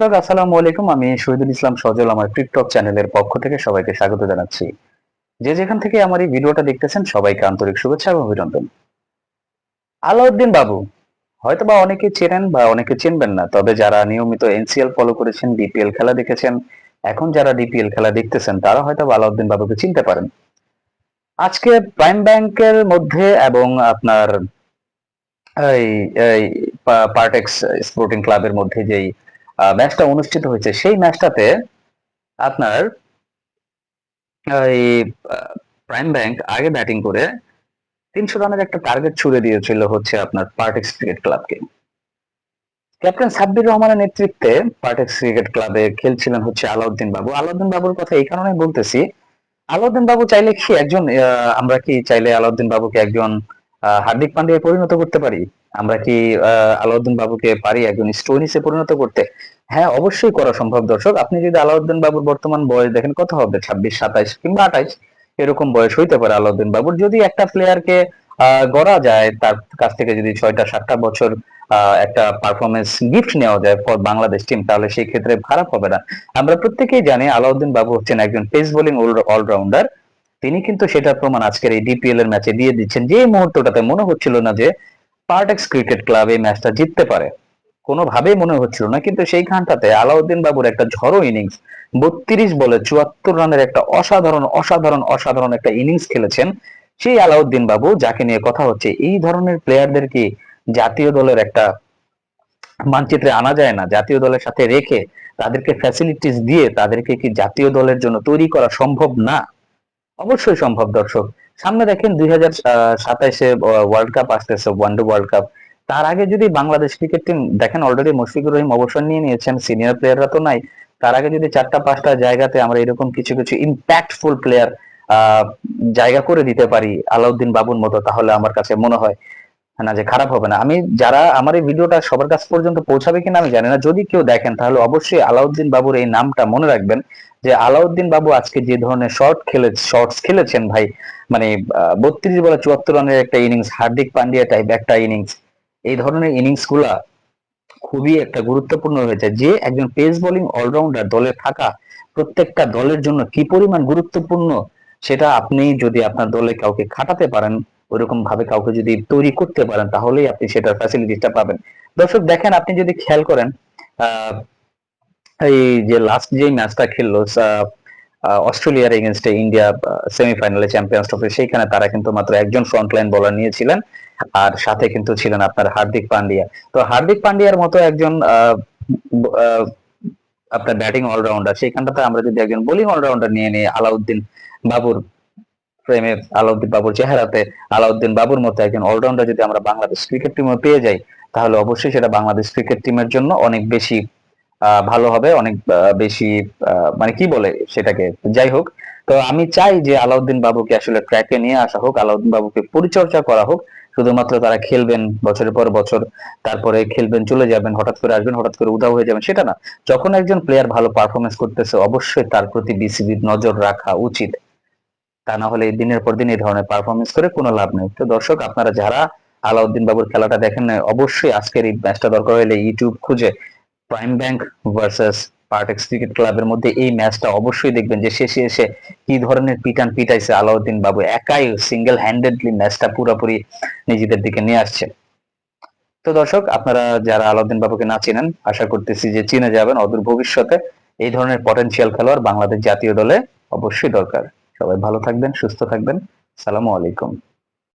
দর্শক আসসালামু আলাইকুম। আমি শহীদুল ইসলাম সজল, আমার টিকটক চ্যানেলের পক্ষ থেকে সবাইকে স্বাগত জানাচ্ছি। যে যেখান থেকে আমার এই ভিডিওটা দেখতেছেন, সবাইকে আন্তরিক শুভেচ্ছা এবং অভিনন্দন। আলাউদ্দিন বাবু হয়তো বা অনেকে চেনেন বা অনেকে চিনবেন না, তবে যারা নিয়মিত এনসিএল ফলো করেছেন ডিপিএল খেলা দেখেছেন, এখন যারা ডিপিএল খেলা দেখতেছেন, তারা হয়তো আলাউদ্দিন বাবুকে চিনতে পারেন। আজকে প্রাইম ব্যাংকের মধ্যে এবং আপনার এই পার্টেক্স স্পোর্টিং ক্লাবের মধ্যে যেই ম্যাচটা অনুষ্ঠিত হয়েছে। সেই ম্যাচটাতে আপনার প্রাইম ব্যাংক আগে ব্যাটিং করে তিনশো রানের একটা টার্গেট ছুড়ে দিয়েছিল হচ্ছে আপনার পার্টেক্স ক্রিকেট ক্লাবকে ক্যাপ্টেন সাব্বির রহমানের নেতৃত্বে পার্টেক্স ক্রিকেট ক্লাবে খেলছিলেন হচ্ছে আলাউদ্দিন বাবু। আলাউদ্দিন বাবুর কথা এই কারণে বলতেছি। আলাউদ্দিন বাবু চাইলে কি একজন আমরা কি চাইলে আলাউদ্দিন বাবুকে একজন হার্দিক পান্ডিয়ায় পরিণত করতে পারি? আমরা কি আলাউদ্দিন বাবুকে পারি একজন স্টোনিসে পরিণত করতে? হ্যাঁ অবশ্যই করা সম্ভব, দর্শক। আপনি যদি আলাউদ্দিন বাবুর বর্তমান বয়স দেখেন, কত হবে? ছাব্বিশ, সাতাইশ কিংবা আঠাইশ? এরকম বয়স হইতে পারে আলাউদ্দিন বাবুর। যদি একটা প্লেয়ারকে গড়া যায়, তার কাছ থেকে যদি ছয়টা, সাতটা বছর একটা পারফরমেন্স গিফট নেওয়া যায় ফর বাংলাদেশ টিম তাহলে সেই ক্ষেত্রে খারাপ হবে না। আমরা প্রত্যেকেই জানি আলাউদ্দিন বাবু হচ্ছেন একজন পেস বোলিং অলরাউন্ডার তিনি কিন্তু সেটার প্রমাণ আজকের এই ডিপিএল এর ম্যাচে দিয়ে দিচ্ছেন। যে মুহূর্তটাতে মনে হচ্ছিল না যে পার্টেক্স ক্রিকেট ক্লাব এই ম্যাচটা জিততে পারে। কোনোভাবেই মনে হচ্ছিল না, কিন্তু সেইখানটাতে আলাউদ্দিন বাবুর একটা ঝড়ো ইনিংস বত্রিশ বলে চুয়াত্তর রানের একটা অসাধারণ অসাধারণ অসাধারণ একটা ইনিংস খেলেছেন সেই আলাউদ্দিন বাবু যাকে নিয়ে কথা হচ্ছে, এই ধরনের প্লেয়ারদের কি জাতীয় দলের একটা মানচিত্রে আনা যায় না? জাতীয় দলের সাথে রেখে তাদেরকে ফ্যাসিলিটিস দিয়ে তাদেরকে কি জাতীয় দলের জন্য তৈরি করা সম্ভব না? অবশ্যই সম্ভব, দর্শক। সামনে দেখেন দুই হাজার সাতাইশে ওয়ার্ল্ড কাপ আসতেছে ওয়ানডে ওয়ার্ল্ড কাপ তার আগে যদি বাংলাদেশ ক্রিকেট টিম দেখেন অলরেডি মুশফিকুর রহিম অবসর নিয়ে নিয়েছেন সিনিয়র প্লেয়াররা তো নাই। তার আগে যদি চারটা, পাঁচটা জায়গাতে আমরা এরকম কিছু কিছু ইম্প্যাক্টফুল প্লেয়ার জায়গা করে দিতে পারি, আলাউদ্দিন বাবুর মতো, তাহলে আমার কাছে মনে হয় না যে খারাপ হবে না। আমি যারা আমার এই ভিডিওটা সবার কাছ পর্যন্ত পৌঁছাবে কিনা আমি জানি না। যদি কেউ দেখেন, তাহলে অবশ্যই আলাউদ্দিন বাবুর এই নামটা মনে রাখবেন। যে আলাউদ্দিন বাবু আজকে যে ধরনের শর্ট খেলে শর্টস খেলেছেন ভাই মানে বত্রিশ বলে চুয়াত্তর রানের একটা ইনিংস হার্দিক পান্ডিয়া টাইপ একটা ইনিংস এই ধরনের ইনিংসগুলা খুবই একটা গুরুত্বপূর্ণ হয়েছে। যে একজন পেস বোলিং অলরাউন্ডার দলে থাকা প্রত্যেকটা দলের জন্য কি পরিমাণ গুরুত্বপূর্ণ সেটা আপনি যদি আপনার দলে কাউকে খাটাতে পারেন ওইরকম ভাবে কাউকে যদি তৈরি করতে পারেন তাহলেই আপনি সেটার ফ্যাসিলিটিটা পাবেন। দর্শক দেখেন আপনি যদি খেয়াল করেন আহ, এই যে লাস্ট যে ম্যাচটা খেললো অস্ট্রেলিয়ার এগেনস্টে ইন্ডিয়া সেমিফাইনালে চ্যাম্পিয়ন্স ট্রফি সেইখানে তারা কিন্তু মাত্র একজন ফ্রন্টলাইন বোলার নিয়েছিলেন। আর সাথে কিন্তু ছিলেন আপনার হার্দিক পান্ডিয়া। তো হার্দিক পান্ডিয়ার মতো একজন আপনার ব্যাটিং অলরাউন্ডার সেইখানটাতে আমরা যদি একজন বোলিং অলরাউন্ডার নিয়ে নিই, আলাউদ্দিন বাবুর প্রেমে, আলাউদ্দিন বাবুর চেহারাতে আলাউদ্দিন বাবুর মতো একজন অলরাউন্ডার যদি আমরা বাংলাদেশ ক্রিকেট টিমে পেয়ে যাই, তাহলে অবশ্যই সেটা বাংলাদেশ ক্রিকেট টিমের জন্য অনেক বেশি ভালো হবে, অনেক বেশি মানে কি বলে সেটাকে? যাই হোক, তো আমি চাই যে আলাউদ্দিন বাবুকে আসলে ট্র্যাকে নিয়ে আসা হোক, আলাউদ্দিন বাবুকে পরিচর্যা করা হোক। শুধুমাত্র তারা খেলবেন বছরের পর বছর, তারপরে খেলবেন, চলে যাবেন, হঠাৎ করে আসবেন, হঠাৎ করে উধাও হয়ে যাবেন, সেটা না। যখন একজন প্লেয়ার ভালো পারফরমেন্স করতেছে, অবশ্যই তার প্রতি বিসিবির নজর রাখা উচিত। তা না হলে দিনের পর দিন এই ধরনের পারফরমেন্স করে কোনো লাভ নেই। তো দর্শক, আপনারা যারা আলাউদ্দিন বাবুর খেলাটা দেখেন অবশ্যই আজকের এই ম্যাচটা দরকার হলে ইউটিউব খুঁজে Prime Bank versus Partex cricket ক্লাবের মধ্যে এই ম্যাচটা অবশ্যই দেখবেন যে শেষে এসে কি ধরনের পিটান পিটাইছে আলাউদ্দিন বাবু। একাই সিঙ্গেল হ্যান্ডেডলি ম্যাচটা পুরোপুরি নিজেদের দিকে নিয়ে আসছে। তো দর্শক, আপনারা যারা আলাউদ্দিন বাবুকে না চিনেন, আশা করতেছি যে চিনে যাবেন। অদূর ভবিষ্যতে এই ধরনের পটেনশিয়াল খেলোয়াড় বাংলাদেশ জাতীয় দলে অবশ্যই দরকার। সবাই ভালো থাকবেন, সুস্থ থাকবেন। সালামু আলাইকুম।